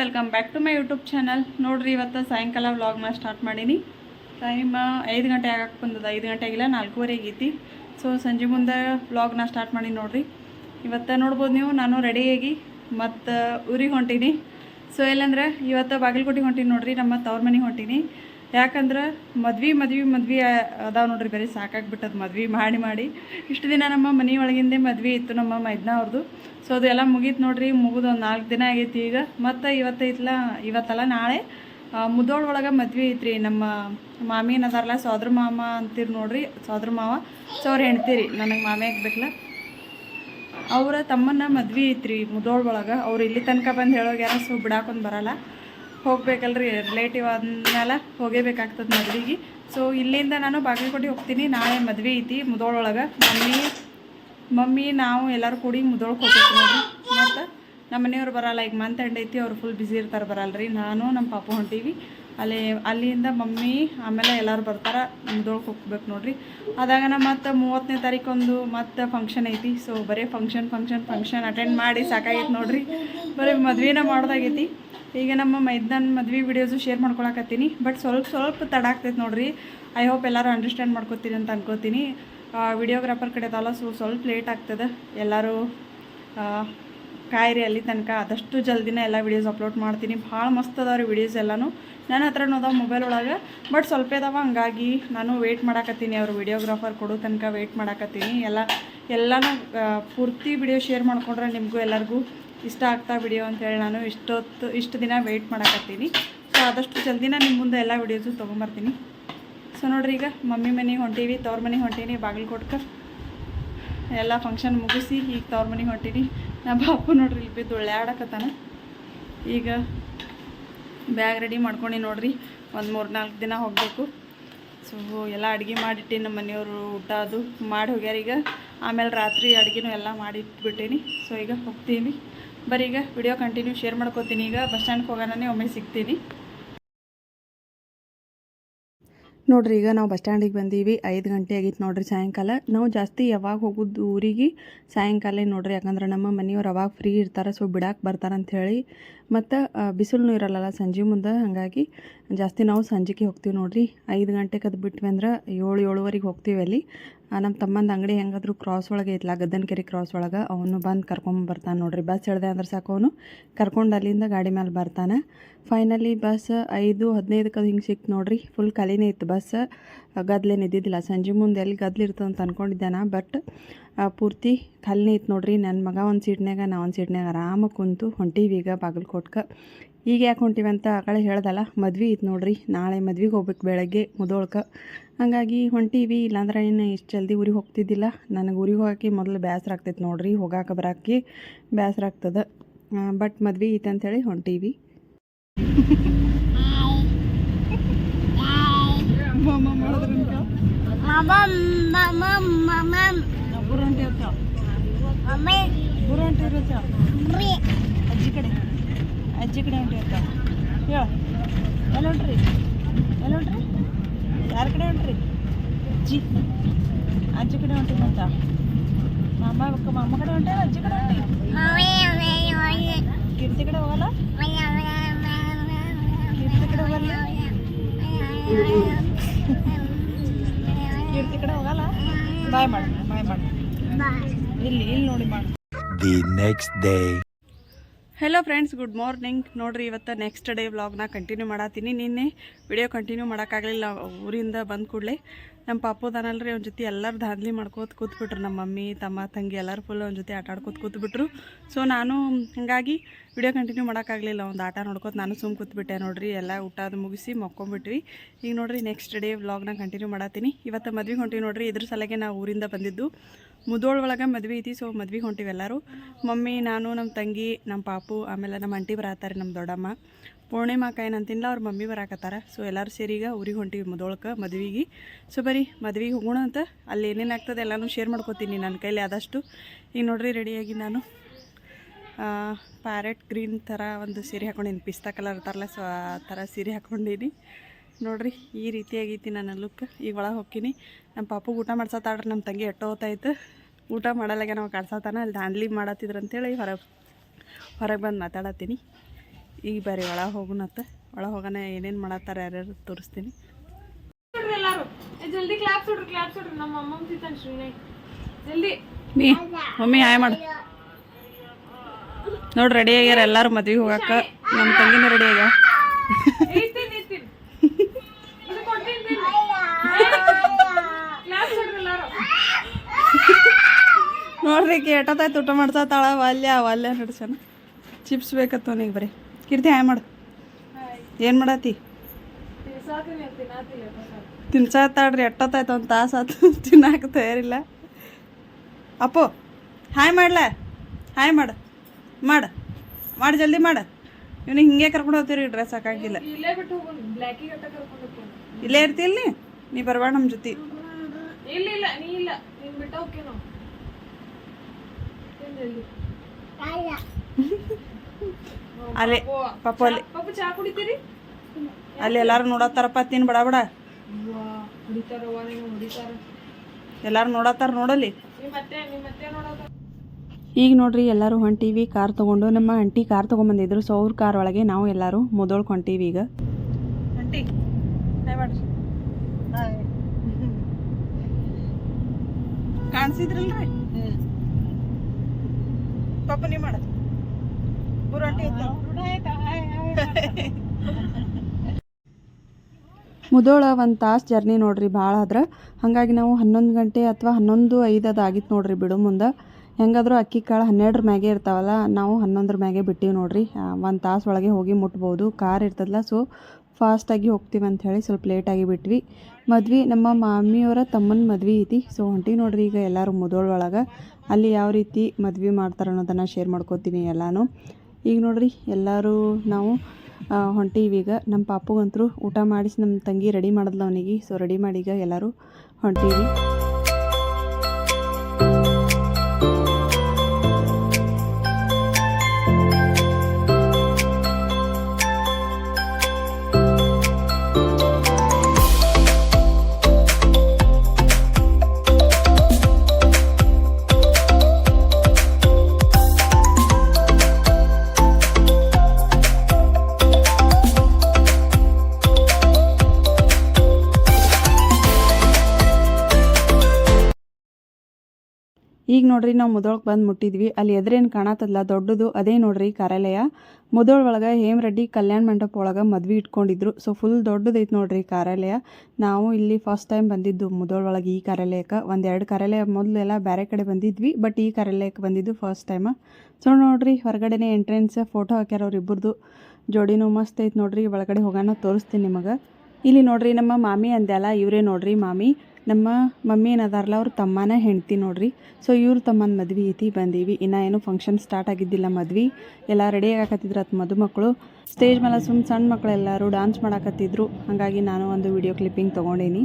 Welcome back to my YouTube channel ನೋಡ್ರಿ, ಇವತ್ತು ಸಾಯಂಕಾಲ ವ್ಲಾಗ್ನ ಸ್ಟಾರ್ಟ್ ಮಾಡೀನಿ. ಟೈಮ್ ಐದು ಗಂಟೆ ಆಗಕ್ಕೆ ಬಂದದ. ಐದು ಗಂಟೆಗಿಲ್ಲ ನಾಲ್ಕೂವರೆ ಆಗೈತಿ. ಸೊ ಸಂಜೆ ಮುಂದೆ ವ್ಲಾಗ್ನ ಸ್ಟಾರ್ಟ್ ಮಾಡಿ ನೋಡಿರಿ. ಇವತ್ತು ನೋಡ್ಬೋದು ನೀವು, ನಾನು ರೆಡಿಯಾಗಿ ಮತ್ತು ಊರಿಗೆ ಹೊಂಟೀನಿ. ಸೊ ಎಲ್ಲಂದ್ರೆ, ಇವತ್ತು ಬಾಗಲಕೋಟೆಗೆ ಹೊಂಟೀನಿ ನೋಡ್ರಿ, ನಮ್ಮ ತವ್ರ ಮನೆಗೆ ಹೊಂಟೀನಿ. ಯಾಕಂದ್ರೆ ಮದ್ವೆ ಮದ್ವೆ ಮದ್ವೆ ಅದಾವ ನೋಡ್ರಿ, ಬರೀ ಸಾಕಾಗ್ಬಿಟ್ಟದ ಮದ್ವೆ ಮಾಡಿ ಮಾಡಿ. ಇಷ್ಟು ದಿನ ನಮ್ಮ ಮನೆ ಒಳಗಿಂದೇ ಮದ್ವೆ ಇತ್ತು ನಮ್ಮ ಮೈದ್ನ ಅವ್ರದ್ದು ಸೊ ಅದೆಲ್ಲ ಮುಗೀತು ನೋಡ್ರಿ, ಮುಗಿದು ಒಂದು ನಾಲ್ಕು ದಿನ ಆಗೈತಿ ಈಗ. ಮತ್ತು ಇವತ್ತೈತ್ಲ, ಇವತ್ತಲ್ಲ ನಾಳೆ ಮುದೋಳೊಳಗೆ ಮದ್ವೆ ಐತ್ರಿ ನಮ್ಮ ಮಾಮಿ ಅದಾರಲ್ಲ ಸೋದ್ರ ಮಾಮ ಅಂತೀರಿ ನೋಡ್ರಿ, ಸೋದ್ರ ಮಾವ. ಸೊ ಅವ್ರು ಹೆಣ್ತೀರಿ ನನಗೆ ಮಾಮಿ ಆಗ್ಬೇಕಲ್ಲ ಅವರ ತಮ್ಮನ ಮದ್ವೆ ಐತ್ರಿ ಮುದ್ದೋಳ ಒಳಗೆ. ಅವ್ರು ಇಲ್ಲಿ ತನಕ ಬಂದು ಹೇಳೋಗ್ಯಾರ ಸೊ ಬಿಡಾಕೊಂಡು ಬರಲ್ಲ. ಹೋಗ್ಬೇಕಲ್ರಿ ರಿಲೇಟಿವ್ ಆದ್ಮೇಲೆ ಹೋಗೇಬೇಕಾಗ್ತದೆ ಮದ್ವೆಗೆ. ಸೊ ಇಲ್ಲಿಂದ ನಾನು ಬಾಗಲಕೋಟೆ ಹೋಗ್ತೀನಿ. ನಾಳೆ ಮದ್ವೆ ಐತಿ, ಮುದೋಳೊಳಗೆ. ಮಮ್ಮಿ ಮಮ್ಮಿ, ನಾವು ಎಲ್ಲರೂ ಕೂಡಿ ಮುದೋಳಕ್ಕೆ ಹೋಗ್ತೀವಿ ನೋಡ್ರಿ. ಮತ್ತು ನಮ್ಮ ಮನೆಯವ್ರು ಬರಲ್ಲ. ಈಗ ಮಂತ್ ಎಂಡ್ ಐತಿ, ಅವ್ರು ಫುಲ್ ಬ್ಯುಸಿ ಇರ್ತಾರೆ ಬರಲ್ರಿ. ನಾನು, ನಮ್ಮ ಪಾಪು ಹೊಂಟೀವಿ. ಅಲ್ಲಿ, ಅಲ್ಲಿಂದ ಮಮ್ಮಿ, ಆಮೇಲೆ ಎಲ್ಲರೂ ಬರ್ತಾರೆ, ಮುದೋಳಕ್ಕೆ ಹೋಗ್ಬೇಕು ನೋಡ್ರಿ. ನಾ ಮತ್ತು ಮೂವತ್ತನೇ ತಾರೀಕೊಂದು ಮತ್ತೆ ಫಂಕ್ಷನ್ ಐತಿ. ಸೊ ಬರೀ ಫಂಕ್ಷನ್ ಫಂಕ್ಷನ್ ಫಂಕ್ಷನ್ ಅಟೆಂಡ್ ಮಾಡಿ ಸಾಕಾಗೈತೆ ನೋಡ್ರಿ. ಬರೀ ಮದುವೆನ ಮಾಡೋದಾಗೈತಿ. ಈಗ ನಮ್ಮ ಮೈದಾನ ಮದ್ವೆ ವಿಡಿಯೋಸು ಶೇರ್ ಮಾಡ್ಕೊಳಕತ್ತೀನಿ. ಬಟ್ ಸ್ವಲ್ಪ ಸ್ವಲ್ಪ ತಡ ಆಗ್ತೈತೆ ನೋಡ್ರಿ. ಐ ಹೋಪ್ ಎಲ್ಲರೂ ಅಂಡರ್ಸ್ಟ್ಯಾಂಡ್ ಮಾಡ್ಕೋತೀನಿ ಅಂತ ಅನ್ಕೋತೀನಿ. ವಿಡಿಯೋಗ್ರಾಫರ್ ಕಡೆ ಸೊ, ಸ್ವಲ್ಪ ಲೇಟ್ ಆಗ್ತದೆ. ಎಲ್ಲರೂ ಕಾಯಿರಿ ಅಲ್ಲಿ ತನಕ. ಆದಷ್ಟು ಜಲ್ದಿನ ಎಲ್ಲ ವೀಡಿಯೋಸ್ ಅಪ್ಲೋಡ್ ಮಾಡ್ತೀನಿ. ಭಾಳ ಮಸ್ತ್ ಅದಾವ ರೀ ವೀಡಿಯೋಸ್ ಎಲ್ಲನೂ ನನ್ನ ಹತ್ರನೂ ಅದಾವ ಮೊಬೈಲ್ ಒಳಗೆ. ಬಟ್ ಸ್ವಲ್ಪ ಇದಾವ ಹಂಗಾಗಿ ನಾನು ವೆಯ್ಟ್ ಮಾಡಾಕತ್ತೀನಿ. ಅವರು ವಿಡಿಯೋಗ್ರಾಫರ್ ಕೊಡೋ ತನಕ ವೆಯ್ಟ್ ಮಾಡಾಕತ್ತೀನಿ. ಎಲ್ಲ, ಎಲ್ಲನೂ ಪೂರ್ತಿ ವಿಡಿಯೋ ಶೇರ್ ಮಾಡ್ಕೊಂಡ್ರೆ ನಿಮಗೂ ಎಲ್ಲರಿಗೂ ಇಷ್ಟ ಆಗ್ತಾ ವಿಡಿಯೋ ಅಂತೇಳಿ ನಾನು ಇಷ್ಟೊತ್ತು ಇಷ್ಟು ದಿನ ವೆಯ್ಟ್ ಮಾಡಕತ್ತೀನಿ. ಸೊ ಆದಷ್ಟು ಜಲ್ದಿನ ನಿಮ್ಮ ಮುಂದೆ ಎಲ್ಲ ವಿಡಿಯೋಸು ತೊಗೊಂಬರ್ತೀನಿ. ಸೊ ನೋಡ್ರಿ ಈಗ ಮಮ್ಮಿ ಮನೆಗೆ ಹೊಂಟೀವಿ, ತವ್ರ ಮನೆಗೆ ಹೊಂಟೀನಿ, ಬಾಗಲಕೋಟ್ಕ. ಎಲ್ಲ ಫಂಕ್ಷನ್ ಮುಗಿಸಿ ಈಗ ತವ್ರ ಮನೆ ಹೊಂಟೀನಿ. ನಮ್ಮ ಬಾಪು ನೋಡ್ರಿ ಇಲ್ಲಿ ಬಿದ್ದು ಒಳ್ಳೆಯಾಡಕತ್ತಾನ ಈಗ ಬ್ಯಾಗ್ ರೆಡಿ ಮಾಡ್ಕೊಂಡು ನೋಡ್ರಿ. ಒಂದು ಮೂರು ನಾಲ್ಕು ದಿನ ಹೋಗಬೇಕು. ಸೊ ಎಲ್ಲ ಅಡುಗೆ ಮಾಡಿಟ್ಟೀನಿ ನಮ್ಮ ಮನೆಯವರು, ಊಟ ಅದು ಮಾಡಿ ಹೋಗ್ಯಾರ ಈಗ. ಆಮೇಲೆ ರಾತ್ರಿ ಅಡುಗೆನೂ ಎಲ್ಲ ಮಾಡಿಟ್ಬಿಟ್ಟೀನಿ. ಸೊ ಈಗ ಹೋಗ್ತೀನಿ. ಬರೀ ಈಗ ವಿಡಿಯೋ ಕಂಟಿನ್ಯೂ ಶೇರ್ ಮಾಡ್ಕೋತೀನಿ. ಈಗ ಬಸ್ ಸ್ಟ್ಯಾಂಡ್ಗೆ ಹೋಗೋಣನೇ ಒಮ್ಮೆ ಸಿಗ್ತೀನಿ. ನೋಡ್ರಿ, ಈಗ ನಾವು ಬಸ್ ಸ್ಟ್ಯಾಂಡಿಗೆ ಬಂದೀವಿ. ಐದು ಗಂಟೆ ಆಗಿತ್ತು ನೋಡ್ರಿ ಸಾಯಂಕಾಲ. ನಾವು ಜಾಸ್ತಿ ಯಾವಾಗ ಹೋಗೋದು ಊರಿಗೆ ಸಾಯಂಕಾಲ ನೋಡ್ರಿ. ಯಾಕಂದ್ರೆ ನಮ್ಮ ಮನೆಯವ್ರು ಅವಾಗ ಫ್ರೀ ಇರ್ತಾರೆ. ಸೊ ಬಿಡಾಕೆ ಬರ್ತಾರೆ ಅಂಥೇಳಿ ಮತ್ತು ಬಿಸಿಲು ಇರಲ್ಲಲ್ಲ ಸಂಜೆ ಮುಂದೆ ಹಾಗಾಗಿ ಜಾಸ್ತಿ ನಾವು ಸಂಜೆಗೆ ಹೋಗ್ತೀವಿ ನೋಡಿರಿ. ಐದು ಗಂಟೆಗೆ ಅದು ಬಿಟ್ವಿ ಅಂದ್ರೆ ಏಳು, ಏಳುವರೆಗೆ ಹೋಗ್ತೀವಿ ಅಲ್ಲಿ. ನಮ್ಮ ತಮ್ಮಂದು ಅಂಗಡಿ ಹೆಂಗಾದರೂ ಕ್ರಾಸ್ ಒಳಗೆ ಐತ್ಲ ಗದ್ದನಕೆರೆ ಕ್ರಾಸ್ ಒಳಗೆ ಅವನು ಬಂದು ಕರ್ಕೊಂಬರ್ತಾನೆ ಬರ್ತಾನೆ ನೋಡ್ರಿ. ಬಸ್ ಹಿಡ್ದೆ ಅಂದ್ರೆ ಸಾಕು ಅವನು. ಕರ್ಕೊಂಡು ಅಲ್ಲಿಂದ ಗಾಡಿ ಮೇಲೆ ಬರ್ತಾನೆ. ಫೈನಲಿ ಬಸ್ ಐದು ಹದಿನೈದಕ್ಕೆ ಹಿಂಗೆ ಸಿಕ್ತು ನೋಡಿರಿ. ಫುಲ್ ಖಾಲಿನೇ ಇತ್ತು ಬಸ್. ಗದ್ಲೇನು ಇದ್ದಿದ್ದಿಲ್ಲ. ಸಂಜೆ ಮುಂದೆ ಎಲ್ಲಿ ಗದ್ಲು ಇರ್ತದೆ ಅಂತ ನಾ ಬಟ್ ಪೂರ್ತಿ ಖಾಲಿನೇ ಇತ್ತು ನೋಡ್ರಿ. ನನ್ನ ಮಗ ಒಂದು ಸೀಟ್ನಾಗ ನಾ ಒಂದು ಸೀಟ್ನಾಗ ಆರಾಮಾಗಿ ಕುಂತು ಹೊಂಟೀವಿ ಈಗ ಬಾಗಲಕೋಟ್ಗೆ ಈಗ ಯಾಕೆ ಹೊಂಟೀವಿ ಅಂತ ಆ ಕಡೆ ಹೇಳ್ದಲ್ಲ, ಮದ್ವೆ ಇತ್ತು ನೋಡ್ರಿ. ನಾಳೆ ಮದ್ವೆಗೆ ಹೋಗ್ಬೇಕು ಬೆಳಗ್ಗೆ ಮುದೋಳ್ಕ. ಹಾಗಾಗಿ ಹೊಂಟೀವಿ, ಇಲ್ಲಾಂದ್ರೆ ಇನ್ನು ಇಷ್ಟು ಜಲ್ದಿ ಊರಿಗೆ ಹೋಗ್ತಿದ್ದಿಲ್ಲ. ನನಗೆ ಊರಿಗೆ ಹೋಗೋಕೆ ಮೊದಲು ಬೇಸರ ಆಗ್ತೈತೆ ನೋಡ್ರಿ, ಹೋಗಾಕ ಬರಾಕಿ ಬೇಸರ ಆಗ್ತದೆ. ಬಟ್ ಮದ್ವೆ ಐತೆ ಅಂಥೇಳಿ ಹೊಂಟೀವಿ. ಬುರ ಹೊಂಟಿ ಇರ್ತಾವ ಬುರ ಹೊಂಟಿ ಇರ್ತಾವ ಅಜ್ಜಿ ಕಡೆ ಅಜ್ಜಿ ಕಡೆ ಹೊಂಟಿ ಇರ್ತಾವ ಹೇಳ ಎಲ್ಲಿ ಹೊಂಟ್ರಿ ಎಲ್ಲಿ ಹೊಂಟ್ರಿ ಯಾರ ಕಡೆ ಹೊಂಟ್ರಿ ಅಜ್ಜಿ ಅಜ್ಜಿ ಕಡೆ ಹೊಂಟಿ ಅಂತ ಮಾಮ ಅಕ್ಕ ಮಾಮ ಕಡೆ ಹೊಂಟ ಅಜ್ಜಿ ಕಡೆ ಹೊಂಟಿ ಕೀರ್ತಿ ಕಡೆ ಹೋಗಲ್ಲ ಕೀರ್ತಿ ಕಡೆ ಹೋಗಲ್ಲ ಕೀರ್ತಿ ಕಡೆ ಹೋಗಲ್ಲ? ಬಾಯ್ ಮಾಡಿ ಬಾಯ್ ಮಾಡಿ. ಇಲ್ಲಿ ಇಲ್ಲಿ ನೋಡಿ ಮಾಡಿ. The next day. Hello friends good morning ನೋಡ್ರಿ ಇವತ್ತು ನೆಕ್ಸ್ಟ್ ಡೇ ವ್ಲಾಗ್ನ ಕಂಟಿನ್ಯೂ ಮಾಡತ್ತೀನಿ ನಿನ್ನೆ ವಿಡಿಯೋ ಕಂಟಿನ್ಯೂ ಮಾಡೋಕ್ಕಾಗಲಿಲ್ಲ ಊರಿಂದ ಬಂದ ಕೂಡಲೇ. ನಮ್ಮ ಪಾಪುದಾನಲ್ರಿ ಅವ್ನ ಜೊತೆ ಎಲ್ಲರೂ ದಾದ್ಲಿ ಮಾಡ್ಕೋತ ಕೂತ್ಬಿಟ್ರು. ನಮ್ಮ ಮಮ್ಮಿ ತಮ್ಮ ತಂಗಿ ಎಲ್ಲರೂ ಫುಲ್ ಅವ್ನ ಜೊತೆ ಆಟ ಆಡ್ಕೋತ ಕೂತ್ಬಿಟ್ರು. ಸೊ ನಾನು ಹಾಗಾಗಿ ವಿಡಿಯೋ ಕಂಟಿನ್ಯೂ ಮಾಡೋಕ್ಕಾಗಲಿಲ್ಲ, ಒಂದು ಆಟ ನೋಡ್ಕೊತ ನಾನು ಸುಮ್ಮ ಕೂತ್ಬಿಟ್ಟೆ ನೋಡ್ರಿ, ಎಲ್ಲ ಊಟ ಅದು ಮುಗಿಸಿ ಮಕ್ಕೊಂಬಿಟ್ವಿ. ಈಗ ನೋಡ್ರಿ ನೆಕ್ಸ್ಟ್ ಡೇ ವ್ಲಾಗ್ನ ಕಂಟಿನ್ಯೂ ಮಾಡತ್ತೀನಿ. ಇವತ್ತು ಮದ್ವೆಗೆ ಹೊಂಟಿವಿ ನೋಡ್ರಿ, ಇದ್ರ ಸಲಗೆ ನಾವು ಊರಿಂದ ಬಂದಿದ್ದು. ಮುದೋಳ ಒಳಗೆ ಮದ್ವೆ ಐತಿ ಸೊ ಮದ್ವೆಗೆ ಹೊಂಟಿವಿ ಎಲ್ಲರೂ. ಮಮ್ಮಿ, ನಾನು ನಮ್ಮ ತಂಗಿ ನಮ್ಮ ಪಾಪು, ಆಮೇಲೆ ನಮ್ಮ ಅಂಟಿ ಬರತ್ತಾರೆ ನಮ್ಮ ದೊಡ್ಡಮ್ಮ. ಪೂರ್ಣಿಮಾಕ ಏನಂತಿಲ್ಲ ಅವ್ರ ಮಮ್ಮಿ ಬರಾಕತ್ತಾರ ಸೊ ಎಲ್ಲರೂ ಸೇರಿ ಈಗ ಊರಿಗೆ ಹೊಂಟಿವಿ ಮುದೋಳಕ್ಕೆ ಮದ್ವೆಗೆ. ಸೊ ಬರೀ ಮದ್ವೆಗೆ ಹೋಗೋಣ ಅಂತ, ಅಲ್ಲಿ ಏನೇನು ಆಗ್ತದೆ ಎಲ್ಲನೂ ಶೇರ್ ಮಾಡ್ಕೋತೀನಿ ನನ್ನ ಕೈಲಿ ಆದಷ್ಟು. ಈಗ ನೋಡ್ರಿ ರೆಡಿಯಾಗಿ ನಾನು. ಪ್ಯಾರೆಟ್ ಗ್ರೀನ್ ಥರ ಒಂದು ಸೀರೆ ಹಾಕೊಂಡೀನಿ ಪಿಸ್ತಾ ಕಲರ್ ಇರ್ತಾರಲ್ಲ ಸೊ ಆ ಥರ ಸೀರೆ ಹಾಕ್ಕೊಂಡೀನಿ ನೋಡ್ರಿ ಈ ರೀತಿಯಾಗೈತಿ ನನ್ನ ಲುಕ್ ಈಗ ಒಳಗೆ ಹೋಗ್ತೀನಿ. ನಮ್ಮ ಪಾಪು ಊಟ ಮಾಡ್ಸತ್ತಾಡ್ರಿ ನಮ್ಮ ತಂಗಿ ಎಟ್ಟೋ ಹೊತ್ತಾಯ್ತು. ಊಟ ಮಾಡಲ್ಲಾಗ ನಾವು ಕಾಡ್ಸತ್ತಾನ ಅಲ್ಲಿ ದಾಂಡ್ಲಿ ಮಾಡತ್ತಿದ್ರು ಅಂತೇಳಿ ಹೊರಗೆ ಹೊರಗೆ ಬಂದು ಮಾತಾಡತ್ತೀನಿ. ಈಗ ಬರ್ರಿ ಒಳಗೆ ಹೋಗುನತ್ತ ಒಳಗೆ ಹೋಗೋಣ ಏನೇನು ಮಾಡತ್ತಾರ ಯಾರ್ಯಾರು ತೋರಿಸ್ತೀನಿ. ಜಲ್ದಿ ಕ್ಲಾಪ್ ಸುಡ್ರಿ ಕ್ಲಾಪ್ ಸುಡ್ರಿ. ನಮ್ಮ ಅಮ್ಮ ಜಲ್ದಿ. ನೀ ಮಮ್ಮಿ ಹಾಯ್ ಮಾಡು. ನೋಡಿ ರೆಡಿ ಆಗ್ಯಾರ ಎಲ್ಲರೂ ಮದ್ವೆಗೆ ಹೋಗಾಕ. ನಮ್ಮ ತಂಗಿನ ರೆಡಿ ಆಗ್ಯಾವ ನೋಡ್ರಿ ಕೇಟತಾಯ್ ಇದು ಮಾಡ್ತಾ ತಾಳ ವಾಲ್ಯ ವಾಲ್ಯ ನಡ್ಸನ ಚಿಪ್ಸ್ ಬೇಕತ್ತು ಅವನಿಗೆ ಬರೀ. ಕೀರ್ತಿ, ಹಾಯ್ ಮಾಡು. ಏನು ಮಾಡತ್ತಿ ತಿನ್ಸಾತಾಡ್ರಿ ಎಟ್ಟತ್ತಾಯ್ತು ಒಂದು ತಾಸು ತಿನ್ನಾಕ ತಯಾರಿಲ್ಲ. ಅಪ್ಪು, ಹಾಯ್ ಮಾಡ್ಲ? ಹಾಯ್ ಮಾಡು. ಮಾಡು ಮಾಡಿ ಜಲ್ದಿ ಮಾಡು. ಇವ್ನಿಗೆ ಹಿಂಗೆ ಕರ್ಕೊಂಡು ಹೋಗ್ತೀರಿ ಡ್ರೆಸ್ ಹಾಕಂಗಿಲ್ಲ. ಇಲ್ಲೇ ಬಿಟ್ಟು ಹೋಗೋಣ ಬ್ಲ್ಯಾಕಿಗೆ ಅಟ್ಟ ಕರ್ಕೊಂಡು ಹೋಗ್ತೀನಿ ಇಲ್ಲೇ ಇರ್ತಿಲ್ಲ ನೀ ನೀ ಬರ್ಬೇಡ ನಮ್ಮ ಜೊತೆ. ಇಲ್ಲ ಇಲ್ಲ ನೀ ಇಲ್ಲ ನೀನ್ ಬಿಟ್ಟ ಹೋಗ್ಕೆ ನಾವು. ತಿನ್ ಜಲ್ದಿ ಅಲ್ಲೇ. ಪಾಪ. ಅಲ್ಲಿ. ಅಲ್ಲಿ ಎಲ್ಲಾರು ನೋಡತ್ತಾರಪ್ಪ ತಿನ್ ಬಡ ಬಡ. ಎಲ್ಲಾರು ನೋಡತ್ತಾರ ನೋಡಲಿ ನಿಮ್ಮ ಮತ್ತೆ ನಿಮ್ಮ ಮತ್ತೆ ನೋಡೋದು ಈಗ ನೋಡ್ರಿ ಎಲ್ಲರೂ ಹೊಂಟೀವಿ ಕಾರ್ ತಗೊಂಡು ನಮ್ಮ ಆಂಟಿ ಕಾರ್ ತೊಗೊಂಬಂದಿದ್ರು. ಸೊ ಅವ್ರ ಕಾರ್ ಒಳಗೆ ನಾವು ಎಲ್ಲರೂ ಮೊದಲು ಹೊಂಟೀವಿ ಈಗ ಕಾಣಿಸಿದ್ರಲ್ರಿ? ಪಾಪ ಮುದೋಳ ಒಂದು ತಾಸು ಜರ್ನಿ ನೋಡ್ರಿ ಭಾಳ ಆದ್ರೆ. ಹಾಗಾಗಿ ನಾವು ಹನ್ನೊಂದು ಗಂಟೆ ಅಥವಾ ಹನ್ನೊಂದು ಐದು ಅದು ಆಗಿತ್ತು ನೋಡ್ರಿ ಬಿಡು ಮುಂದೆ. ಹೆಂಗಾದ್ರೂ ಅಕ್ಕಿ ಕಾಳು ಹನ್ನೆರಡರ ಮ್ಯಾಗೆ ಇರ್ತಾವಲ್ಲ, ನಾವು ಹನ್ನೊಂದರ ಮ್ಯಾಗೆ ಬಿಟ್ಟಿವಿ ನೋಡಿರಿ. ಒಂದು ತಾಸು ಒಳಗೆ ಹೋಗಿ ಮುಟ್ಬೋದು. ಕಾರ್ ಇರ್ತದಲ್ಲ ಸೊ ಫಾಸ್ಟಾಗಿ ಹೋಗ್ತೀವಿ ಅಂತ ಹೇಳಿ ಸ್ವಲ್ಪ ಲೇಟಾಗಿ ಬಿಟ್ವಿ. ಮದ್ವೆ, ನಮ್ಮ ಮಾಮಿಯವರ ತಮ್ಮನ ಮದ್ವೆ ಐತಿ. ಸೊ ಹೊಂಟಿವಿ ನೋಡ್ರಿ ಈಗ ಎಲ್ಲರೂ ಮುದೋಳ ಒಳಗೆ. ಅಲ್ಲಿ ಯಾವ ರೀತಿ ಮದ್ವೆ ಮಾಡ್ತಾರೆ ಅನ್ನೋದನ್ನು ಶೇರ್ ಮಾಡ್ಕೋತೀನಿ ಎಲ್ಲಾನು. ಈಗ ನೋಡ್ರಿ, ಎಲ್ಲರೂ ನಾವು ಹೊಂಟೀವಿ ಈಗ ನಮ್ಮ ಪಾಪುಗಂತರು ಊಟ ಮಾಡಿಸಿ ನಮ್ಮ ತಂಗಿ ರೆಡಿ ಮಾಡಿದ್ಲ ಅವನಿಗೆ. ಸೊ ರೆಡಿ ಮಾಡಿ ಈಗ ಎಲ್ಲರೂ ಹೊಂಟೀವಿ. ನೋಡ್ರಿ, ನಾವು ಮುದೋಳ್ ಬಂದು ಮುಟ್ಟಿದ್ವಿ. ಅಲ್ಲಿ ಎದುರೇನು ಕಾಣತ್ತಲ್ಲ ದೊಡ್ಡದು ಅದೇ ನೋಡ್ರಿ ಕಾರ್ಯಾಲಯ. ಮುದೋಳ್ ಒಳಗೆ ಹೇಮರೆಡ್ಡಿ ಕಲ್ಯಾಣ ಮಂಟಪ ಒಳಗೆ ಮದ್ವೆ ಇಟ್ಕೊಂಡಿದ್ರು. ಸೊ ಫುಲ್ ದೊಡ್ಡದೈತೆ ನೋಡ್ರಿ ಕಾರ್ಯಾಲಯ. ನಾವು ಇಲ್ಲಿ ಫಸ್ಟ್ ಟೈಮ್ ಬಂದಿದ್ದು ಮುದೋಳ್ ಒಳಗೆ ಈ ಕಾರ್ಯಾಲಯಕ್ಕೆ. ಒಂದೆರಡು ಕಾರ್ಯಾಲಯ ಮೊದಲೆಲ್ಲ ಬೇರೆ ಕಡೆ ಬಂದಿದ್ವಿ ಬಟ್ ಈ ಕಾರ್ಯಾಲಯಕ್ಕೆ ಬಂದಿದ್ದು ಫಸ್ಟ್ ಟೈಮ್ ಸೊ ನೋಡ್ರಿ, ಹೊರಗಡೆನೇ ಎಂಟ್ರೆನ್ಸ್ ಫೋಟೋ ಹಾಕ್ಯಾರ ಅವ್ರಿಬ್ಬರದು ಜೋಡಿನೂ ಮಸ್ತ್ ಐತೆ ನೋಡ್ರಿ, ಒಳಗಡೆ ಹೋಗೋಣ ತೋರಿಸ್ತೀನಿ ನಿಮಗೆ. ಇಲ್ಲಿ ನೋಡ್ರಿ ನಮ್ಮ ಮಾಮಿ ಅಂದ್ಯಲ್ಲ ಇವರೇ ನೋಡ್ರಿ ಮಾಮಿ. ನಮ್ಮ ಮಮ್ಮಿ ಏನದಾರಲ್ಲ, ಅವ್ರ ತಮ್ಮನ ಹೆಂಡ್ತಿ ನೋಡ್ರಿ. ಸೊ ಇವ್ರ ತಮ್ಮನ ಮದ್ವೆ ಐತಿ, ಬಂದೀವಿ. ಇನ್ನೂ ಏನು ಫಂಕ್ಷನ್ ಸ್ಟಾರ್ಟ್ ಆಗಿದ್ದಿಲ್ಲ ಮದ್ವೆ. ಎಲ್ಲ ರೆಡಿ ಆಗಕತ್ತಿದ್ರು ಅದು ಮದುಮಕ್ಕಳು ಸ್ಟೇಜ್ ಮೇಲೆ ಸುಮ್ಮ ಸಣ್ಣ ಮಕ್ಕಳೆಲ್ಲರೂ ಡಾನ್ಸ್ ಮಾಡಾಕತ್ತಿದ್ರು. ಹಾಗಾಗಿ ನಾನು ಒಂದು ವಿಡಿಯೋ ಕ್ಲಿಪ್ಪಿಂಗ್ ತೊಗೊಂಡೀನಿ.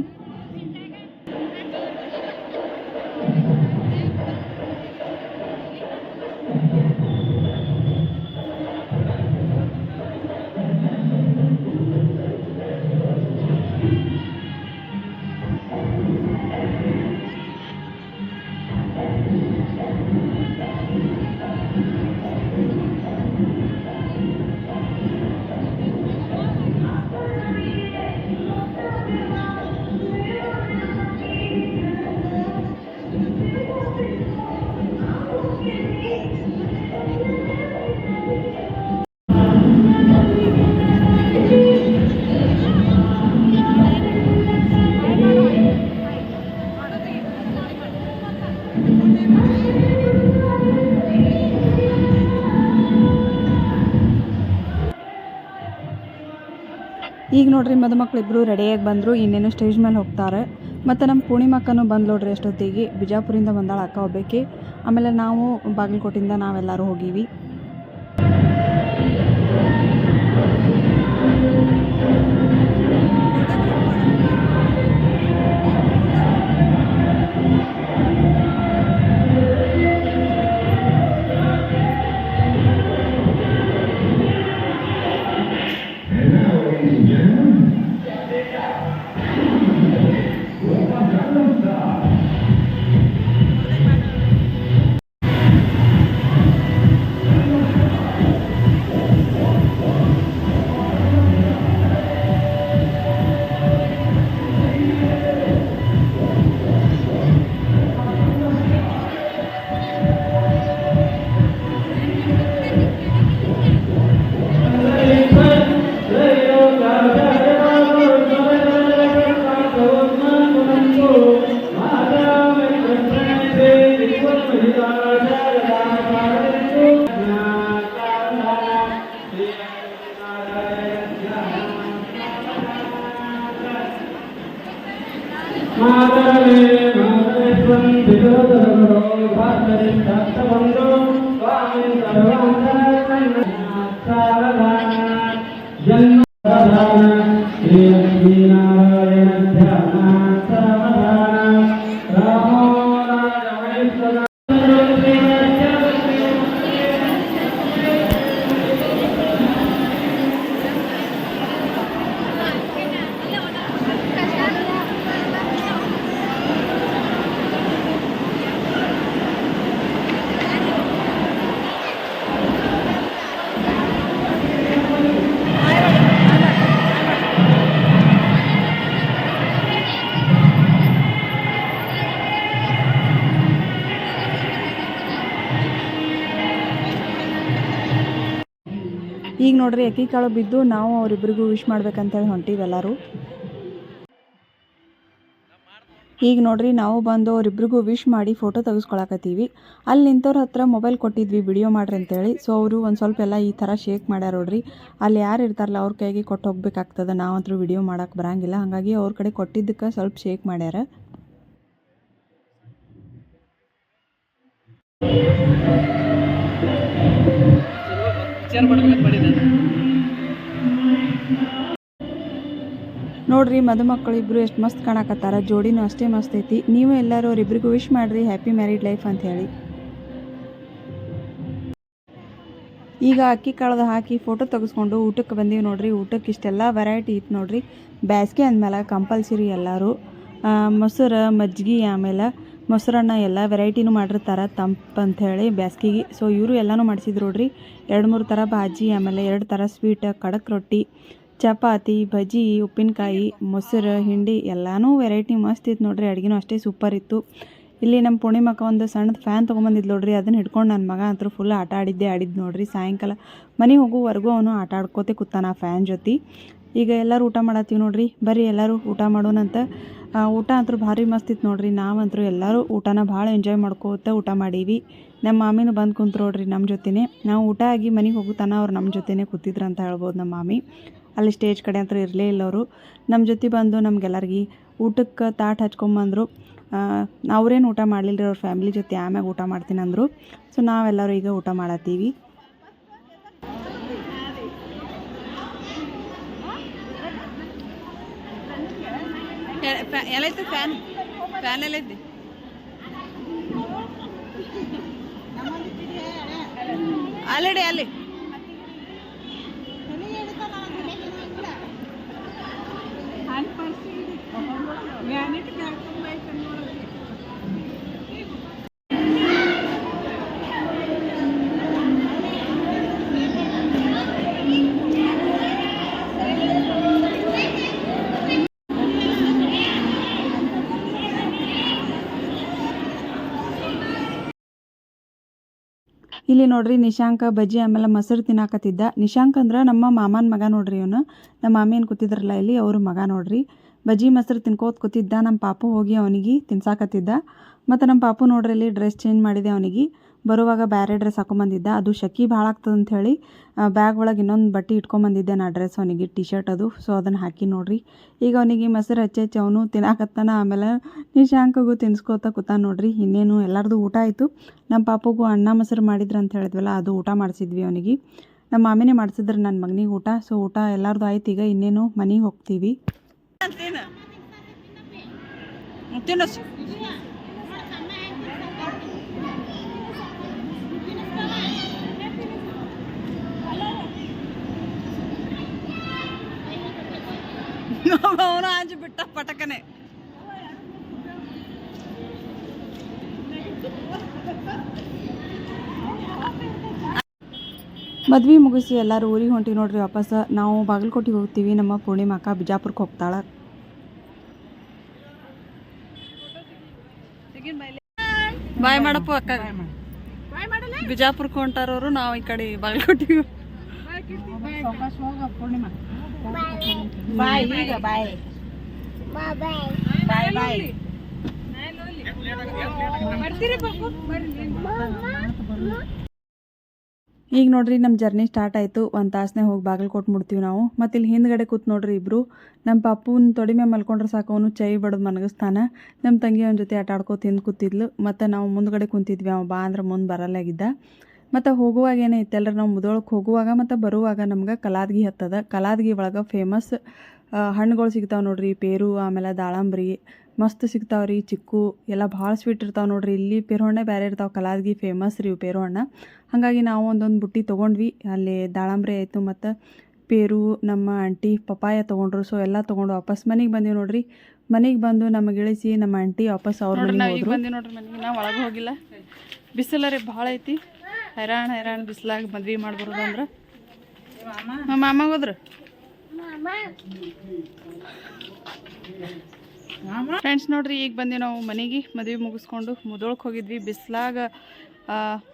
ಈಗ ನೋಡ್ರಿ ಮದುಮಕ್ಳು ಇಬ್ಬರು ರೆಡಿಯಾಗಿ ಬಂದರು, ಇನ್ನೇನು ಸ್ಟೇಜ್ ಮೇಲೆ ಹೋಗ್ತಾರೆ. ಮತ್ತು ನಮ್ಮ ಪೂರ್ಣಿಮಕ್ಕನೂ ಬಂದು ನೋಡ್ರಿ ಅಷ್ಟೊತ್ತಿಗೆ. ಬಿಜಾಪುರಿಂದ ಬಂದಾಳ ಅಕ್ಕ ಒಬ್ಬಾಕಿ. ಆಮೇಲೆ ನಾವು ಬಾಗಲಕೋಟಿಂದ ನಾವೆಲ್ಲರೂ ಹೋಗೀವಿ. ಈಗ ನೋಡ್ರಿ ಅಕ್ಕಿ ಕಾಳು ಬಿದ್ದು ನಾವು ಅವರಿಬ್ಬರಿಗೂ ವಿಶ್ ಮಾಡ್ಬೇಕಂತೇಳಿ ಹೊಂಟೀವಿ ಎಲ್ಲರೂ ಈಗ ನೋಡ್ರಿ ನಾವು ಬಂದು ಅವರಿಬ್ಬರಿಗೂ ವಿಶ್ ಮಾಡಿ ಫೋಟೋ ತೆಗೆಸ್ಕೊಳಕತ್ತೀವಿ. ಅಲ್ಲಿ ನಿಂತವ್ರ ಹತ್ರ ಮೊಬೈಲ್ ಕೊಟ್ಟಿದ್ವಿ ವಿಡಿಯೋ ಮಾಡ್ರಿ ಅಂತೇಳಿ ಸೊ ಅವರು ಒಂದು ಸ್ವಲ್ಪ ಎಲ್ಲ ಈ ಥರ ಶೇಕ್ ಮಾಡ್ಯಾರ ನೋಡ್ರಿ. ಅಲ್ಲಿ ಯಾರು ಇರ್ತಾರಲ್ಲ, ಅವ್ರ ಕೈಗೆ ಕೊಟ್ಟು ಹೋಗ್ಬೇಕಾಗ್ತದೆ. ನಾವಂತೂ ವಿಡಿಯೋ ಮಾಡೋಕೆ ಬರಂಗಿಲ್ಲ. ಹಾಗಾಗಿ ಅವ್ರ ಕಡೆ ಕೊಟ್ಟಿದ್ದಕ್ಕೆ ಸ್ವಲ್ಪ ಶೇಕ್ ಮಾಡ್ಯಾರ. ನೋಡ್ರಿ, ಮದುಮಕ್ಕಳು ಇಬ್ರು ಎಷ್ಟು ಮಸ್ತ್ ಕಾಣಕತ್ತಾರ. ಜೋಡಿನೂ ಅಷ್ಟೇ ಮಸ್ತ್ ಐತಿ. ನೀವು ಎಲ್ಲರೂ ಅವರಿಬ್ರಿಗೂ ವಿಶ್ ಮಾಡ್ರಿ ಹ್ಯಾಪಿ ಮ್ಯಾರಿಡ್ ಲೈಫ್ ಅಂತ ಹೇಳಿ. ಈಗ ಅಕ್ಕಿ ಕಾಳದ ಹಾಕಿ ಫೋಟೋ ತೆಗೆಸ್ಕೊಂಡು ಊಟಕ್ಕೆ ಬಂದೀವಿ ನೋಡ್ರಿ. ಊಟಕ್ಕೆ ಇಷ್ಟೆಲ್ಲ ವೆರೈಟಿ ಇತ್ತು ನೋಡ್ರಿ. ಬ್ಯಾಸ್ಗೆ ಅಂದಮೇಲೆ ಕಂಪಲ್ಸರಿ ಎಲ್ಲರೂ. ಮೊಸರು, ಮಜ್ಜಿಗೆ ಆಮೇಲೆ ಮೊಸರನ್ನ ಎಲ್ಲ ವೆರೈಟಿನೂ ಮಾಡಿರ್ತಾರೆ ತಂಪು ಅಂಥೇಳಿ ಬ್ಯಾಸ್ಗಿಗೆ. ಸೊ ಇವರು ಎಲ್ಲನೂ ಮಾಡಿಸಿದ್ರು ನೋಡ್ರಿ. ಎರಡು ಮೂರು ಥರ ಭಾಜಿ, ಆಮೇಲೆ ಎರಡು ಥರ ಸ್ವೀಟ್ ಕಡಕ್ ರೊಟ್ಟಿ, ಚಪಾತಿ, ಬಜ್ಜಿ, ಉಪ್ಪಿನಕಾಯಿ, ಮೊಸರು, ಹಿಂಡಿ ಎಲ್ಲನೂ ವೆರೈಟಿ ಮಸ್ತ್ ಇತ್ತು ನೋಡ್ರಿ. ಅಡುಗೆನೂ ಅಷ್ಟೇ ಸೂಪರ್ ಇತ್ತು. ಇಲ್ಲಿ ನಮ್ಮ ಪೂರ್ಣಿಮಕ್ಕ ಒಂದು ಸಣ್ಣದು ಫ್ಯಾನ್ ತೊಗೊಂಬಂದಿದ್ದು ನೋಡ್ರಿ. ಅದನ್ನ ಹಿಡ್ಕೊಂಡು ನನ್ನ ಮಗ ಅಂತೂ ಫುಲ್ ಆಟ ಆಡಿದ್ದೆ ಆಡಿದ್ದು ನೋಡ್ರಿ. ಸಾಯಂಕಾಲ ಮನೆ ಹೋಗುವವರೆಗೂ ಅವನು ಆಟ ಆಡ್ಕೋತೆ ಕೂತಾನ ಫ್ಯಾನ್ ಜೊತೆ. ಈಗ ಎಲ್ಲರೂ ಊಟ ಮಾಡತ್ತೀವಿ ನೋಡ್ರಿ. ಬರ್ರಿ ಎಲ್ಲರೂ ಊಟ ಮಾಡೋಣಂತ ಊಟ ಅಂತೂ ಭಾರಿ ಮಸ್ತ್ ಇತ್ತು ನೋಡ್ರಿ. ನಾವಂತರೂ ಎಲ್ಲರೂ ಊಟನ ಭಾಳ ಎಂಜಾಯ್ ಮಾಡ್ಕೋತ ಊಟ ಮಾಡೀವಿ. ನಮ್ಮ ಮಾಮಿನೂ ಬಂದು ಕುಂತು ನೋಡ್ರಿ ನಮ್ಮ ಜೊತೆನೇ. ನಾವು ಊಟ ಆಗಿ ಮನೆಗೆ ಹೋಗುತ್ತಾನ ಅವ್ರು ನಮ್ಮ ಜೊತೆನೇ ಕೂತಿದ್ರು ಅಂತ ಹೇಳ್ಬೋದು ನಮ್ಮ ಮಾಮಿ. ಅಲ್ಲಿ ಸ್ಟೇಜ್ ಕಡೆ ಅಂತೂ ಇರಲೇ ಇಲ್ಲ ಅವರು. ನಮ್ಮ ಜೊತೆ ಬಂದು ನಮ್ಗೆಲ್ಲರಿಗೆ ಊಟಕ್ಕೆ ತಾಟ್ ಹಚ್ಕೊಂಬಂದರು ಅವ್ರೇನು ಊಟ ಮಾಡಲಿಲ್ಲ ರೀ ಅವ್ರ ಫ್ಯಾಮಿಲಿ ಜೊತೆ ಆಮ್ಯಾಗ ಊಟ ಮಾಡ್ತೀನಿ ಅಂದರು ಸೊ ನಾವೆಲ್ಲರೂ ಈಗ ಊಟ ಮಾಡತ್ತೀವಿ. ಎಲ್ಲೈತಿ ಫ್ಯಾನ್ ಫ್ಯಾನ್ ಎಲ್ಲೈತಿ ಅಲ್ಲಡಿ ಅಲ್ಲಿ ಇಲ್ಲಿ ನೋಡ್ರಿ ನಿಶಾಂಕ, ಬಜ್ಜಿ, ಆಮೇಲೆ ಮೊಸರು ತಿನ್ನಾಕತ್ತಿದ್ದ. ನಿಶಾಂಕ್ ಅಂದ್ರೆ ನಮ್ಮ ಮಾಮನ ಮಗ ನೋಡ್ರಿ ಇವನು. ನಮ್ಮ ಮಾಮಿ ಏನು ಕೂತಿದ್ರಲ್ಲ ಇಲ್ಲಿ, ಅವ್ರ ಮಗ ನೋಡ್ರಿ. ಬಜ್ಜಿ, ಮೊಸರು ತಿನ್ಕೋತ ಕೂತಿದ್ದ. ನಮ್ಮ ಪಾಪು ಹೋಗಿ ಅವನಿಗೆ ತಿನ್ಸಾಕತ್ತಿದ್ದ. ಮತ್ತು ನಮ್ಮ ಪಾಪು ನೋಡ್ರಿ ಇಲ್ಲಿ ಡ್ರೆಸ್ ಚೇಂಜ್ ಮಾಡಿದೆ ಅವನಿಗೆ. ಬರುವಾಗ ಬೇರೆ ಡ್ರೆಸ್ ಹಾಕೊಂಬಂದಿದ್ದ. ಅದು ಶಕಿ ಭಾಳ ಆಗ್ತದೆ ಅಂತ ಹೇಳಿ ಬ್ಯಾಗ್ ಒಳಗೆ ಇನ್ನೊಂದು ಬಟ್ಟೆ ಇಟ್ಕೊಂಬಂದಿದ್ದೆ ನಾ ಡ್ರೆಸ್ ಅವನಿಗೆ ಟಿ ಶರ್ಟ್ ಅದು. ಸೊ ಅದನ್ನು ಹಾಕಿ ನೋಡ್ರಿ. ಈಗ ಅವನಿಗೆ ಮೊಸರು ಹಚ್ಚಿ ಹಚ್ಚಿ ಅವನು ತಿನ್ನಾಕತ್ತಾನ. ಆಮೇಲೆ ನಿಶಾಂಕಗೂ ತಿನ್ಸ್ಕೋತ ಕೂತಾನ ನೋಡ್ರಿ. ಇನ್ನೇನು ಎಲ್ಲರದು ಊಟ ಆಯಿತು. ನಮ್ಮ ಪಾಪಗೂ ಅನ್ನ ಮೊಸರು ಮಾಡಿದ್ರು ಅಂತ ಹೇಳಿದ್ವಲ್ಲ, ಅದು ಊಟ ಮಾಡಿಸಿದ್ವಿ ಅವನಿಗೆ. ನಮ್ಮ ಮಾಮಿನೇ ಮಾಡಿಸಿದ್ರು ನನ್ನ ಮಗನಿಗೆ ಊಟ. ಸೊ ಊಟ ಎಲ್ಲರದು ಆಯ್ತು. ಈಗ ಇನ್ನೇನು ಮನೆಗೆ ಹೋಗ್ತೀವಿ. ಅವನು ಹಂಚಿ ಬಿಟ್ಟ ಪಟಕನೆ. ಮದ್ವೆ ಮುಗಿಸಿ ಎಲ್ಲರೂ ಊರಿಗೆ ಹೊಂಟಿವಿ ನೋಡ್ರಿ ವಾಪಸ್. ನಾವು ಬಾಗಲಕೋಟೆಗೆ ಹೋಗ್ತೀವಿ. ನಮ್ಮ ಪೂರ್ಣಿಮಾ ಅಕ್ಕ ಬಿಜಾಪುರಕ್ಕೆ ಹೋಗ್ತಾಳ. ಬಾಯ್ ಮಾಡಪ್ಪ ಅಕ್ಕ. ಬಿಜಾಪುರಕ್ಕೆ ಹೊಂಟಾರವರು. ನಾವು ಈ ಕಡೆ ಬಾಗಲಕೋಟೆಗೆ. ಬಾಯ್ ಈಗ ಬಾಯ್. ಬಾಯ್ ಬಾಯ್. ಈಗ ನೋಡ್ರಿ ನಮ್ಮ ಜರ್ನಿ ಸ್ಟಾರ್ಟ್ ಆಯಿತು. ಒಂದು ತಾಸನೇ ಹೋಗಿ ಬಾಗಲಕೋಟೆ ಮುಡ್ತೀವಿ ನಾವು. ಮತ್ತು ಇಲ್ಲಿ ಹಿಂದ್ಗಡೆ ಕೂತ್ ನೋಡ್ರಿ ಇಬ್ಬರು ನಮ್ಮ ಪಪ್ಪನ ತೊಡಿ ಮೇಲೆ ಮಲ್ಕೊಂಡ್ರೆ ಸಾಕು ಚೈ ಬಡದು ಮನಗಿಸ್ತಾನ. ನಮ್ಮ ತಂಗಿ ಅವನ ಜೊತೆ ಆಟ ತಿಂದು ಹಿಂದೆ ಕೂತಿದ್ಲು. ಮತ್ತು ನಾವು ಮುಂದ್ಗಡೆ ಕುಂತಿದ್ವಿ, ಅವ ಬಾ ಅಂದ್ರೆ ಮುಂದೆ ಬರಲ್ಲಾಗಿದ್ದ ಮತ್ತು ಹೋಗುವಾಗ ಏನೈತೆ ಎಲ್ಲರೂ ನಾವು ಮುದೊಳಕ್ಕೆ ಹೋಗುವಾಗ ಮತ್ತು ಬರುವಾಗ ನಮ್ಗೆ ಕಲಾದ್ಗಿ ಹತ್ತದ. ಕಲಾದ್ಗಿ ಒಳಗೆ ಫೇಮಸ್ ಹಣ್ಣುಗಳು ಸಿಗ್ತಾವೆ ನೋಡ್ರಿ ಪೇರು ಆಮೇಲೆ ದಾಳಂಬ್ರಿ ಮಸ್ತ್ ಸಿಗ್ತಾವೆ ರೀ ಚಿಕ್ಕು ಎಲ್ಲ ಭಾಳ ಸ್ವೀಟ್ ಇರ್ತಾವೆ ನೋಡ್ರಿ. ಇಲ್ಲಿ ಪೇರು ಹಣ್ಣೆ ಬೇರೆ ಇರ್ತಾವೆ ಕಲಾದ್ಗಿ ಫೇಮಸ್ ರೀ ಪೇರು ಹಣ್ಣ. ಹಾಗಾಗಿ ನಾವು ಒಂದೊಂದು ಬುಟ್ಟಿ ತೊಗೊಂಡ್ವಿ. ಅಲ್ಲಿ ದಾಳಂಬ್ರಿ ಆಯಿತು ಮತ್ತು ಪೇರು ನಮ್ಮ ಆಂಟಿ ಪಪ್ಪಾಯ ತೊಗೊಂಡ್ರು. ಸೊ ಎಲ್ಲ ತೊಗೊಂಡು ವಾಪಸ್ ಮನೆಗೆ ಬಂದೀವಿ ನೋಡ್ರಿ. ಮನೆಗೆ ಬಂದು ನಮಗೆ ಇಳಿಸಿ ನಮ್ಮ ಆಂಟಿ ವಾಪಸ್ ಅವ್ರ ಮನೆಗೆ ಹೋದ್ರು. ಬಂದೀವಿ ನೋಡ್ರಿ ಮನೆಗೆ. ನಾವು ಒಳಗೆ ಹೋಗಿಲ್ಲ. ಬಿಸಿಲರೆ ಭಾಳ ಐತಿ. ಹೈರಾಣ ಹೈರಾಣ ಬಿಸಿಲಾಗ ಮದ್ವೆ ಮಾಡ್ಬಾರ್ದು ಅಂದ್ರೆ ಮಾಮ ಹೋದ್ರು? ಫ್ರೆಂಡ್ಸ್ ನೋಡ್ರಿ, ಈಗ ಬಂದೀವಿ ನಾವು ಮನೆಗೆ, ಮದುವೆ ಮುಗಿಸ್ಕೊಂಡು ಮುದೊಳಕ್ಕೆ ಹೋಗಿದ್ವಿ. ಬಿಸಿಲಾಗ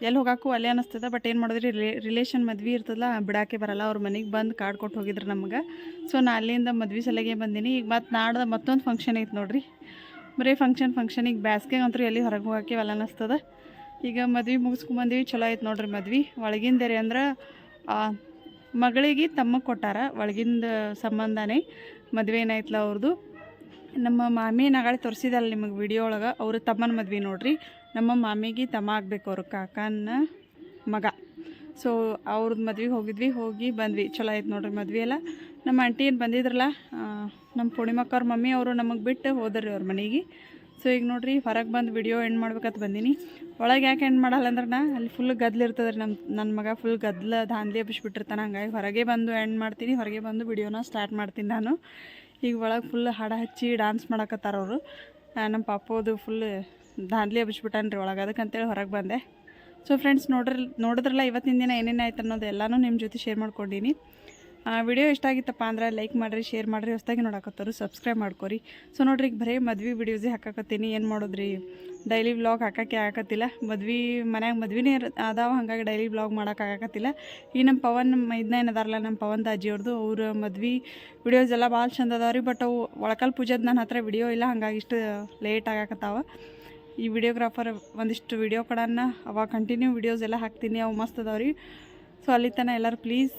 ಎಲ್ಲಿ ಹೋಗಾಕು ಅಲ್ಲೇ ಅನಿಸ್ತದ ಬಟ್ ಏನು ಮಾಡಿದ್ರಿ, ರಿಲೇ ರಿಲೇಷನ್ ಮದ್ವೆ ಇರ್ತದಲ್ಲ, ಬಿಡಾಕೆ ಬರಲ್ಲ, ಅವ್ರ ಮನೆಗೆ ಬಂದು ಕಾರ್ಡ್ ಕೊಟ್ಟು ಹೋಗಿದ್ರು ನಮ್ಗೆ. ಸೊ ನಾ ಅಲ್ಲಿಂದ ಮದ್ವೆ ಸಲಗೆ ಬಂದೀನಿ. ಈಗ ಮತ್ತು ನಾಡ್ದು ಮತ್ತೊಂದು ಫಂಕ್ಷನ್ ಐತೆ ನೋಡ್ರಿ. ಬರೀ ಫಂಕ್ಷನ್ ಫಂಕ್ಷನ್ ಈಗ ಬ್ಯಾಸ್ಗೆ ಅಂತೂ ಎಲ್ಲಿ ಹೊರಗೆ ಹೋಗಾಕೆ ಅಲ್ಲ ಅನ್ನಿಸ್ತದ ಈಗ ಮದ್ವೆ ಮುಗಿಸ್ಕೊಂಬಂದ್ವಿ ಚಲೋ ಆಯ್ತು ನೋಡ್ರಿ ಮದ್ವೆ. ಒಳಗಿಂದ ರೀ ಅಂದ್ರೆ ಮಗಳಿಗೆ ತಮ್ಮ ಕೊಟ್ಟಾರ, ಒಳಗಿಂದ ಸಂಬಂಧನೇ. ಮದುವೆ ಏನಾಯ್ತಲ್ಲ ಅವ್ರದ್ದು ನಮ್ಮ ಮಾಮಿ ನಾಳೆ ತೋರಿಸಿದಲ್ಲ ನಿಮಗೆ ವಿಡಿಯೋ ಒಳಗೆ, ಅವರು ತಮ್ಮನ ಮದ್ವೆ ನೋಡ್ರಿ. ನಮ್ಮ ಮಾಮಿಗೆ ತಮ್ಮ ಆಗಬೇಕು ಅವ್ರ ಕಾಕನ ಮಗ. ಸೊ ಅವ್ರದ್ದು ಮದ್ವೆಗೆ ಹೋಗಿದ್ವಿ, ಹೋಗಿ ಬಂದ್ವಿ. ಚಲೋ ಆಯ್ತು ನೋಡ್ರಿ ಮದ್ವೆ ಎಲ್ಲ. ನಮ್ಮ ಆಂಟಿ ಏನು ಬಂದಿದ್ರಲ್ಲ ನಮ್ಮ ಪೂರ್ಣಿಮಕ್ಕವ್ರ ಮಮ್ಮಿ ಅವರು ನಮಗೆ ಬಿಟ್ಟು ಹೋದ್ರಿ ಅವ್ರ ಮನೆಗೆ. ಸೊ ಈಗ ನೋಡ್ರಿ, ಹೊರಗೆ ಬಂದು ವಿಡಿಯೋ ಎಂಡ್ ಮಾಡ್ಬೇಕಂತ ಬಂದೀನಿ. ಒಳಗೆ ಯಾಕೆ ಎಂಡ್ ಮಾಡಲ್ಲ ಅಂದ್ರೆ ನಾ ಅಲ್ಲಿ ಫುಲ್ ಗದ್ಲು ಇರ್ತದೆ ರೀ ನಮ್ಮ ನನ್ನ ಮಗ ಫುಲ್ ಗದ್ಲ ದಾಂಧಲಿ ಎಬ್ಬಿಸ್ಬಿಟ್ಟಿರ್ತಾನೆ ಹಂಗಾಗಿ ಹೊರಗೆ ಬಂದು ಎಂಡ್ ಮಾಡ್ತೀನಿ. ಹೊರಗೆ ಬಂದು ವಿಡಿಯೋನ ಸ್ಟಾರ್ಟ್ ಮಾಡ್ತೀನಿ ನಾನು. ಈಗ ಒಳಗೆ ಫುಲ್ ಹಾಡ ಹಚ್ಚಿ ಡ್ಯಾನ್ಸ್ ಮಾಡಕತ್ತಾರ ಅವರು. ನಮ್ಮ ಪಾಪೋದು ಫುಲ್ ದಾಂಧಲಿ ಎಬ್ಬಿಸ್ಬಿಟ್ಟಾನ ರೀ ಒಳಗೆ. ಅದಕ್ಕಂತೇಳಿ ಹೊರಗೆ ಬಂದೆ. ಸೊ ಫ್ರೆಂಡ್ಸ್ ನೋಡ್ರಿ, ನೋಡಿದ್ರಲ್ಲ ಇವತ್ತಿನ ದಿನ ಏನೇನು ಆಯ್ತು ಅನ್ನೋದು ಎಲ್ಲನೂ ನಿಮ್ಮ ಜೊತೆ ಶೇರ್ ಮಾಡ್ಕೊಂಡೀನಿ. ವಿಡಿಯೋ ಇಷ್ಟ ಆಗಿತ್ತಪ್ಪ ಅಂದ್ರೆ ಲೈಕ್ ಮಾಡಿರಿ ಶೇರ್ ಮಾಡಿರಿ, ಹೊಸದಾಗಿ ನೋಡಕತ್ತರು ಸಬ್ಸ್ಕ್ರೈಬ್ ಮಾಡ್ಕೊರಿ. ಸೊ ನೋಡ್ರಿ ಈಗ ಬರೀ ಮದ್ವೆ ವಿಡಿಯೋಸೇ ಹಾಕಾಕತ್ತೀನಿ. ಏನು ಮಾಡೋದ್ರಿ? ಡೈಲಿ ವ್ಲಾಗ್ ಹಾಕಕ್ಕೆ ಆಗಕತ್ತಿಲ್ಲ. ಮದ್ವೆ, ಮನ್ಯಾಗ ಮದ್ವೆನೇ ಅದಾವ, ಹಾಗಾಗಿ ಡೈಲಿ ವ್ಲಾಗ್ ಮಾಡೋಕೆ ಆಗಕತ್ತಿಲ್ಲ. ಈ ನಮ್ಮ ಪವನ್ ಇದನ್ನ ಏನದಾರಲ್ಲ ನಮ್ಮ ಪವನ್ ದಾಜಿಯವ್ರದ್ದು ಅವ್ರ ಮದ್ವೆ ವಿಡಿಯೋಸ್ ಎಲ್ಲ ಭಾಳ ಚಂದ ಅದಾವ ರೀ ಬಟ್ ಅವು ಒಳಕಲ್ ಪೂಜಾದ ನನ್ನ ಹತ್ರ ವಿಡಿಯೋ ಇಲ್ಲ, ಹಾಗಾಗಿ ಇಷ್ಟು ಲೇಟ್ ಆಗಕತ್ತಾವ. ಈ ವಿಡಿಯೋಗ್ರಾಫರ್ ಒಂದಿಷ್ಟು ವಿಡಿಯೋ ಕಡನ್ನ ಅವಾಗ ಕಂಟಿನ್ಯೂ ವಿಡಿಯೋಸ್ ಎಲ್ಲ ಹಾಕ್ತೀನಿ, ಅವು ಮಸ್ತ್ ಅದಾವ ರೀ ಸೊ ಅಲ್ಲಿ ತನಕ ಎಲ್ಲರೂ ಪ್ಲೀಸ್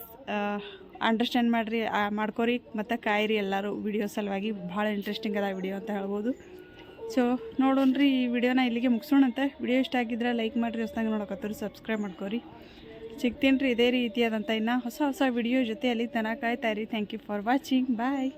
ಅಂಡರ್ಸ್ಟ್ಯಾಂಡ್ ಮಾಡಿರಿ ಮಾಡ್ಕೊರಿ, ಮತ್ತು ಕಾಯಿರಿ ಎಲ್ಲರೂ ವಿಡಿಯೋ ಸಲುವಾಗಿ ಭಾಳ ಇಂಟ್ರೆಸ್ಟಿಂಗ್ ಅದ ವಿಡಿಯೋ ಅಂತ ಹೇಳ್ಬೋದು. ಸೊ ನೋಡೋಣ್ರಿ ಈ ವಿಡಿಯೋನ ಇಲ್ಲಿಗೆ ಮುಗಿಸೋಣಂತೆ ವಿಡಿಯೋ ಇಷ್ಟ ಆಗಿದ್ರೆ ಲೈಕ್ ಮಾಡಿರಿ, ಹೊಸದಾಗಿ ನೋಡಕತ್ತರು ಸಬ್ಸ್ಕ್ರೈಬ್ ಮಾಡ್ಕೊರಿ. ಸಿಗ್ತೀನಿ ರೀ ಇದೇ ರೀತಿಯಾದಂಥ ಇನ್ನು ಹೊಸ ಹೊಸ ವಿಡಿಯೋ ಜೊತೆ ಅಲ್ಲಿ ತನಕ ಕಾಯ್ತಾಯಿರಿ thank you for watching bye